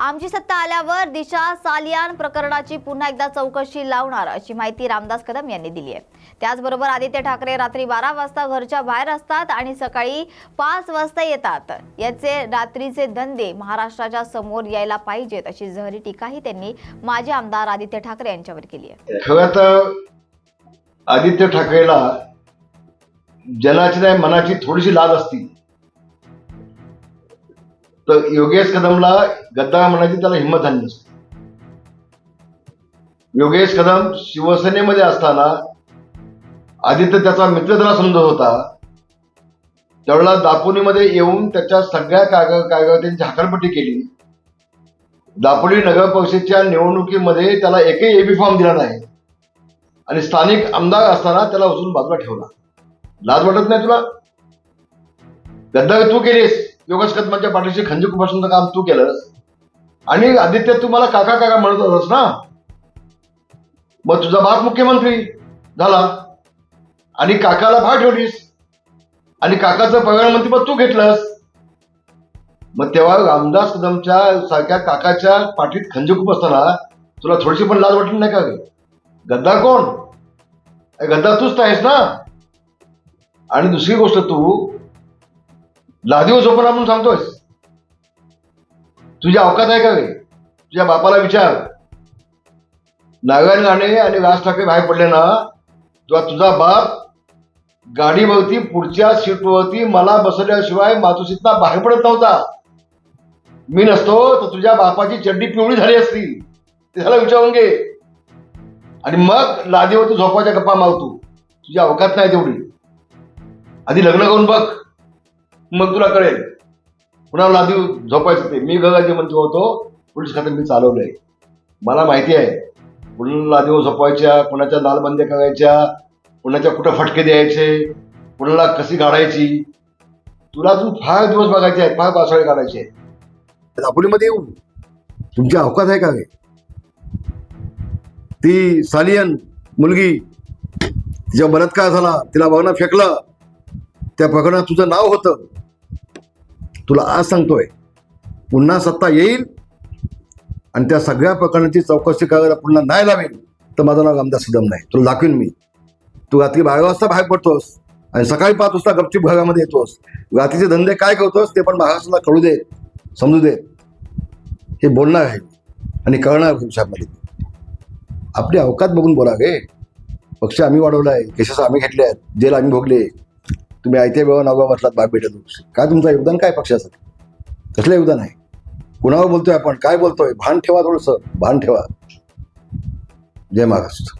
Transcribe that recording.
आमची सत्ता आल्यावर दिशा सालियान प्रकरणाची पुन्हा एकदा चौकशी लावणार अशी माहिती रामदास कदम यांनी दिली आहे. त्याचबरोबर आदित्य ठाकरे रात्री बारा वाजता घरच्या बाहेर असतात आणि सकाळी पाच वाजता येतात. याचे रात्रीचे धंदे महाराष्ट्राच्या समोर यायला पाहिजेत अशी जहरी टीकाही त्यांनी माजी आमदार आदित्य ठाकरे यांच्यावर केली आहे. खरं तर आदित्य ठाकरेला जनाची नाही मनाची थोडीशी लाज असती. तर योगेश कदमला गद्दार म्हणायची त्याला हिंमत झाली नसते. योगेश कदम शिवसेनेमध्ये असताना आदित्य त्याचा मित्रधरा समजत होता. त्यावेळेला दापोलीमध्ये येऊन त्याच्या सगळ्या कागद कागदांची हाकलपट्टी केली. दापोली नगर परिषदेच्या निवडणुकीमध्ये त्याला एकही एबी फॉर्म दिला नाही. आणि स्थानिक आमदार असताना त्याला उचलून बाजूला ठेवला. लाज वाटत नाही तुला? गद्दार तू केलीस? योगेश कदमांच्या म्हणजे पाठीशी खंजीक उपासनाचं काम तू केलंस. आणि आदित्य तू मला काका काका म्हणत होतास ना? मग तुझा बाप मुख्यमंत्री झाला. आणि काकाला भाग ठेवलीस. आणि काकाचं प्रधानमंत्रीपद तू घेतलंस. मग तेव्हा रामदास कदमच्या सारख्या काकाच्या पाठीत खंजीक असताना तुला थोडीशी पण लाज वाटली नाही का गद्दा कोण? गद्दा तूच तर आहेस ना? आणि दुसरी गोष्ट तू लादीव झोपून आपण सांगतोयस. तुझ्या अवकात आहे का रे? तुझ्या बापाला विचार. नारायण राणे आणि राज ठाकरे बाहेर पडले ना तेव्हा तुझा बाप गाडीवरती पुढच्या सीटवरती मला बसवल्याशिवाय मातोश्रीतला बाहेर पडत नव्हता. मी नसतो तर तुझ्या बापाची चड्डी पिवळी झाली असती. ते झालं विचारून घे. आणि मग लादीवरती झोपाच्या गप्पा मारतो तुझी अवकात नाही तेवढी. आधी लग्न करून बघ. मग तुला कळेल. कुणाला आधी झोपायचं ते. मी गगाजी मंत्री होतो पोलीस खात्यात मी चालवलंय. मला माहिती आहे कुणाला आधी झोपायच्या कुणाच्या लालबंद्या करायच्या कुणाच्या कुठं फटके द्यायचे कुणाला कशी काढायची तुला तू फार दिवस बघायचे आहेत फार पावसाळे काढायचे आहेत. दापोलीमध्ये येऊ. तुमची अवकात आहे का ती सालियन मुलगी तिच्या बलात्कार झाला तिला बघणं फेकलं. त्या प्रकरणात तुझं नाव होतं. तुला आज सांगतोय. पुन्हा सत्ता येईल आणि त्या सगळ्या प्रकरणाची चौकशी करायला पुन्हा नाही लावेल तर माझं नाव रामदास सुदम नाही तुला दाखवीन मी. तू रात्री बारा वाजता बाहेर पडतोस आणि सकाळी पाच वाजता गपचूप घरामध्ये येतोस. रात्रीचे धंदे काय करतोस ते पण महाराष्ट्राला कळू देत समजू देत हे बोलणार आहे आणि कळणार भविष्यामध्ये आपली अवकात बघून बोला गे पक्ष आम्ही वाढवला आहे केसेस आम्ही घेतले आहेत जेल आम्ही भोगले. तुम्ही आयत्या वेळा नावा वर्षात बाप भेटत काय तुमचं योगदान काय पक्षासाठी कसलं योगदान आहे? कुणावर बोलतोय आपण? काय बोलतोय? भान ठेवा थोडंसं. भान ठेवा. जय महाराष्ट्र.